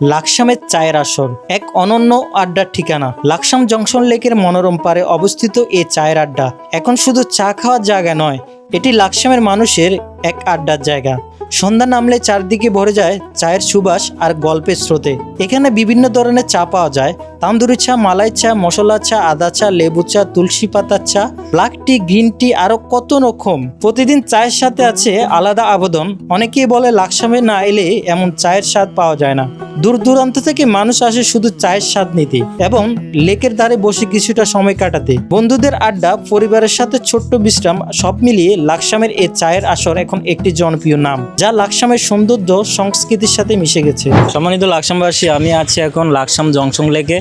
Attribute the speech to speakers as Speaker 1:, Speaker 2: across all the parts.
Speaker 1: লাকসামের চায়ের আসর, এক অনন্য আড্ডার ঠিকানা। লাকসাম জংশন লেকের মনোরম পারে অবস্থিত এ চায়ের আড্ডা। এখন শুধু চা খাওয়ার জায়গা নয় এটি লাকসামের মানুষের এক আড্ডার জায়গা। সন্ধ্যা নামলে চারদিকে ভরে যায় চায়ের সুবাস আর গল্পের স্রোতে। এখানে বিভিন্ন ধরনের চা পাওয়া যায়। তান্দুরি চা, মালাই চা, মশলা চা, আদা চা, লেবু চা, তুলসী পাতার চা, ব্ল্যাক টি, গ্রিন টি, আরও কত রকম। প্রতিদিন চায়ের সাথে আছে আলাদা আবেদন। অনেকেই বলে লাকসামে না এলে এমন চায়ের স্বাদ পাওয়া যায় না। দূর দূরান্ত থেকে মানুষ আসে শুধু চায়ের স্বাদ নিতে এবং লেকের ধারে বসে কিছুটা সময় কাটাতে। বন্ধুদের আড্ডা, পরিবারের সাথে ছোট্ট বিশ্রাম সব মিলিয়ে লাকসামের এই চায়ের আসর এখন একটি জনপ্রিয় নাম, যা লাকসামের সৌন্দর্য সংস্কৃতির সাথে মিশে গেছে। সম্মানিত লাকসামবাসী, আমি আছি এখন লাকসাম জংশন লেকে।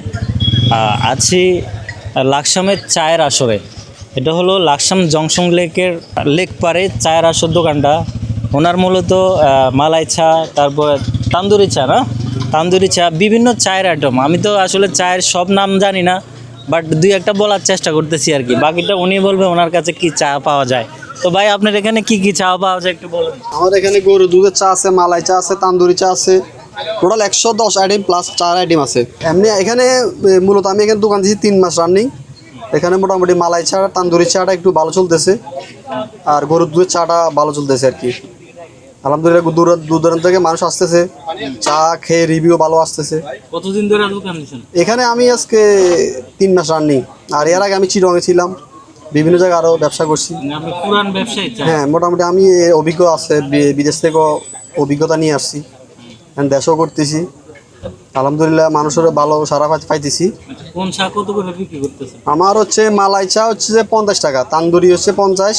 Speaker 1: আছি লাকসামের চায়ের আসরে। এটা হলো লাকসাম জংশন লেকের লেক পারে চায়ের আসর দোকানটা। ওনার মূলত মালাই চা, তারপর তান্দুরি চা না? তান্দুরি চা, বিভিন্ন চায়ের আইটেম। আমি তো আসলে চায়ের সব নাম জানি না, বাট দুই একটা বলার চেষ্টা করতেছি আর কি। বাকিটা উনি বলবে ওনার কাছে কি চা পাওয়া যায়। তো ভাই আপনার এখানে কি কি চা পাওয়া যায় একটু বলুন।
Speaker 2: আমাদের এখানে গরু দুধের চা আছে মালাই চা আছে তান্দুরি চা আছে। টোটাল একশো দশ আইটেম প্লাস চার আইটেম আছে। এমনি এখানে মূলত আমি এখানে দোকান দিয়েছি তিন মাস রানিং এখানে মোটামুটি মালাই চা তান্দুরি চাটা একটু ভালো চলতেছে। আর গরুর দুধের চাটা ভালো চলতেছে আর কি। আলহামদুলিল্লাহ দূর দূর দূরান্ত থেকে মানুষ আসতেছে। চা খেয়ে রিভিউ ভালো আসতেছে।
Speaker 1: কতদিন ধরে
Speaker 2: এখানে আমি আজকে তিন মাস রানিং আর এর আগে আমি চিরঙে ছিলাম। বিভিন্ন জায়গায় আরও ব্যবসা করছি।
Speaker 1: মানে পুরান ব্যবসায়ী
Speaker 2: হ্যাঁ মোটামুটি আমি অভিজ্ঞ আছে বিদেশ থেকেও অভিজ্ঞতা নিয়ে আসছি। এখন দেশও করতেছি। আলহামদুলিল্লাহ মানুষের ভালো সারা পাই- পাইতেছি।
Speaker 1: কোন চা কত করে বিক্রি করতেছেন?
Speaker 2: আমার হচ্ছে মালাই চা হচ্ছে যে পঞ্চাশ টাকা তান্দুরি হচ্ছে পঞ্চাশ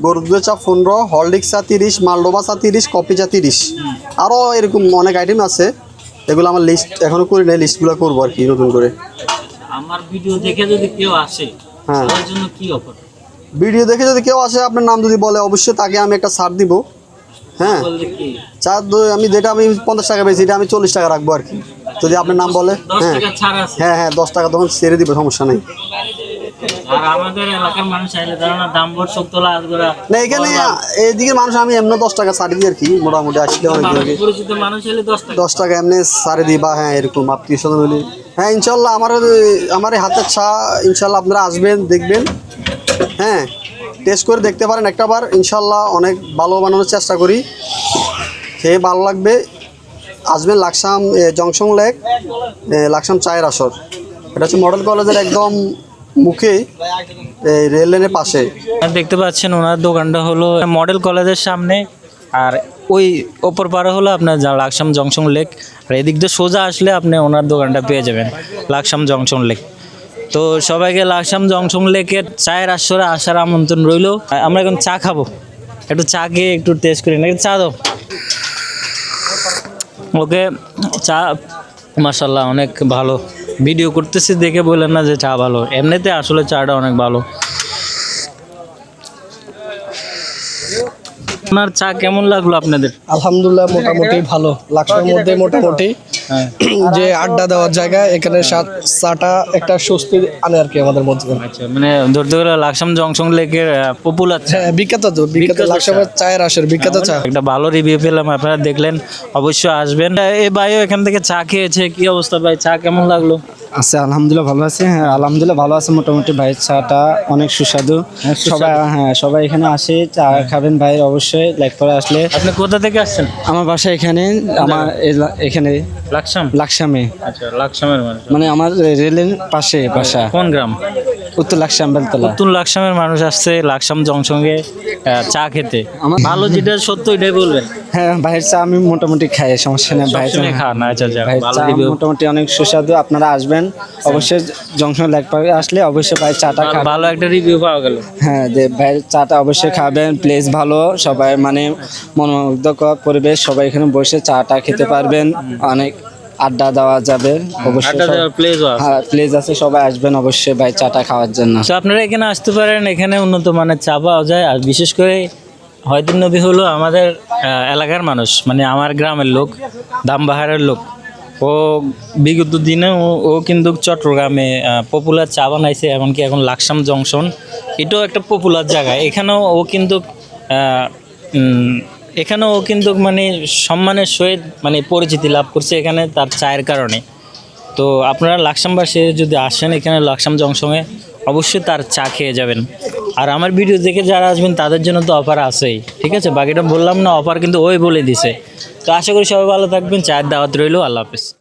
Speaker 2: গরুর দুধের চা পনেরো হলডিক্স চা তিরিশ মালডোবা চা তিরিশ কফি চা তিরিশ। আরও এরকম অনেক আইটেম আছে এগুলো আমার লিস্ট এখনও করি নাই লিস্টগুলো করব আর কি নতুন করে।
Speaker 1: আমার ভিডিও দেখে যদি কেউ আসে
Speaker 2: হ্যাঁ।
Speaker 1: তার জন্য কি অফার
Speaker 2: ভিডিও দেখে যদি কেউ আসে আপনার নাম যদি বলে অবশ্যই তাকে আমি একটা ছাড় দিব। হ্যাঁ।
Speaker 1: চার কি?
Speaker 2: দই আমি যেটা আমি পঞ্চাশ টাকা পেয়েছি এটা আমি চল্লিশ টাকা রাখব আর কি। যদি আপনার নাম বলে
Speaker 1: দশ
Speaker 2: হ্যাঁ।
Speaker 1: টাকা ছাড় আছে।
Speaker 2: হ্যাঁ হ্যাঁ দশ টাকা তখন ছেড়ে দিব সমস্যা নেই।
Speaker 1: আর আমাদের এলাকার মানুষ চাইলে ধরো না দাম বড় শক্ত লাগ
Speaker 2: না এখানে এইদিকে মানুষ আমি এমনি দশ টাকা ছাড়ি দিই আর কি মোটামুটি আসলে অনেক
Speaker 1: পরিচিত মানুষ হলে দশ টাকা।
Speaker 2: দশ টাকা এমনি ছাড়ে দিই বা হ্যাঁ এরকম আত্মীয় স্বজন হলে। হ্যাঁ ইনশাল্লাহ আমার আমার হাতের চা ইনশাল্লাহ আপনারা আসবেন দেখবেন। হ্যাঁ টেস্ট করে দেখতে পারেন একটা বার ইনশাল্লাহ অনেক ভালো বানানোর চেষ্টা করি। খেয়ে ভালো লাগবে। আসবেন লাকসাম জংশন লেক লাকসাম চায়ের আসর। এটা হচ্ছে মডেল কলেজের একদম মুখে এই রেল লাইনের পাশে
Speaker 1: দেখতে পাচ্ছেন ওনার দোকানটা হলো মডেল কলেজের সামনে। আর ওই ওপর পারে হলো আপনার লাকসাম জংশন লেক আর এদিক দিয়ে সোজা আসলে আপনি ওনার দোকানটা পেয়ে যাবেন, লাকসাম জংশন লেক তো সবাইকে লাকসাম জংশন লেকের চায়ের আসরে আসার আমন্ত্রণ রইল। আমরা এখন চা খাব। একটু চা খেয়ে একটু টেস্ট করি না চা দাও। ওকে, চা মাসাল্লাহ অনেক ভালো। ভিডিও করতেছি, দেখে বললেন না যে চা ভালো। এমনিতে আসলে চাটা অনেক ভালো। আপনার চা কেমন লাগল আপনাদের?
Speaker 3: আলহামদুলিল্লাহ, মোটামুটি ভালো। লাগছে মধ্যে মোটামুটি। যে আড্ডা দেওয়ার জায়গা এখানে সাত- চাটা একটা স্বস্তি আনে আর কি আমাদের মধ্যে।
Speaker 1: আচ্ছা মানে ধরতে গেলে লাকসাম জংশন লেকের পপুলার চা।
Speaker 3: হ্যাঁ বিখ্যাত তো বিখ্যাত। লাকসামের চায়ের আসের বিখ্যাত চা।
Speaker 1: একটা ভালো রিভিউ পেলাম আপনারা দেখলেন অবশ্যই আসবেন। এই ভাইও এখান থেকে চা খেয়েছে কি অবস্থা ভাই? চা কেমন লাগল?
Speaker 4: আছে আলহামদুলিল্লাহ ভালো আছে হ্যাঁ আলহামদুলিল্লাহ ভালো আছে মোটামুটি ভাইয়ের চাটা অনেক সুস্বাদু। সবাই হ্যাঁ সবাই এখানে আসে চা খাবেন ভাই অবশ্যই লাইক করে আসলে।
Speaker 1: আপনি কোথা থেকে আসছেন?
Speaker 4: আমার বাসা এখানে আমার এখানে।
Speaker 1: লাকসাম?
Speaker 4: লাকসামে।
Speaker 1: আচ্ছা লাকসামের মানুষ।
Speaker 4: মানে আমার রেলের পাশে বাসা।
Speaker 1: কোন গ্রাম?
Speaker 4: উত্তর লাকসাম বেলতলা।
Speaker 1: নতুন লাকসামের মানুষ আসছে লাকসাম জংশনে চা খেতে। ভালো যেটা সত্য এটাই বলবেন।
Speaker 4: হ্যাঁ ভাইয়ের চা আমি মোটামুটি খাই সমস্যা নেই ভাইয়ের চা
Speaker 1: খান আচ্ছা আচ্ছা ভালো
Speaker 4: মোটামুটি অনেক সুস্বাদু আপনারা আসবেন। অবশ্যই জংশন লেক পার্কে আসলে অবশ্যই ভাই চাটা খাবেন।
Speaker 1: ভালো একটা রিভিউ পাওয়া গেল।
Speaker 4: হ্যাঁ যে ভাইয়ের চাটা অবশ্যই খাবেন প্লেস ভালো সবাই মানে মনোমুগ্ধকর পরিবেশ সবাই এখানে বসে চাটা খেতে পারবেন অনেক আড্ডা দেওয়া যাবে অবশ্যই
Speaker 1: আড্ডা দেওয়ার প্লেস
Speaker 4: হ্যাঁ প্লেস আছে সবাই আসবেন অবশ্যই ভাই চাটা খাওয়ার জন্য।
Speaker 1: তো আপনারা এখানে আসতে পারেন এখানে উন্নত মানের চা পাওয়া যায় আর বিশেষ করে হয়তো নবী হলো আমাদের এলাকার মানুষ মানে আমার গ্রামের লোক দামবাহারের লোক। ও বিগত দিনে ও- কিন্তু চট্টগ্রামে পপুলার চা বানাইছে এমনকি এখন লাকসাম জংশন এটাও একটা পপুলার জায়গা। এখানেও ও কিন্তু এখানেও কিন্তু মানে সম্মানের সহিত মানে পরিচিতি লাভ করছে এখানে তার চায়ের কারণে। তো আপনারা লাকসামবাসী যদি আসেন এখানে লাকসাম জংশনে, অবশ্যই তার চা খেয়ে যাবেন। আর আমার ভিডিও দেখে যারা আসবেন, তাদের জন্য তো অফার আছেই, ঠিক আছে? বাকিটা বললাম না, অফার কিন্তু ওই বলে দিছে। তো আশা করি সবাই ভালো থাকবেন, চায়ের দাওয়াত রইল, আল্লাহ হাফেজ।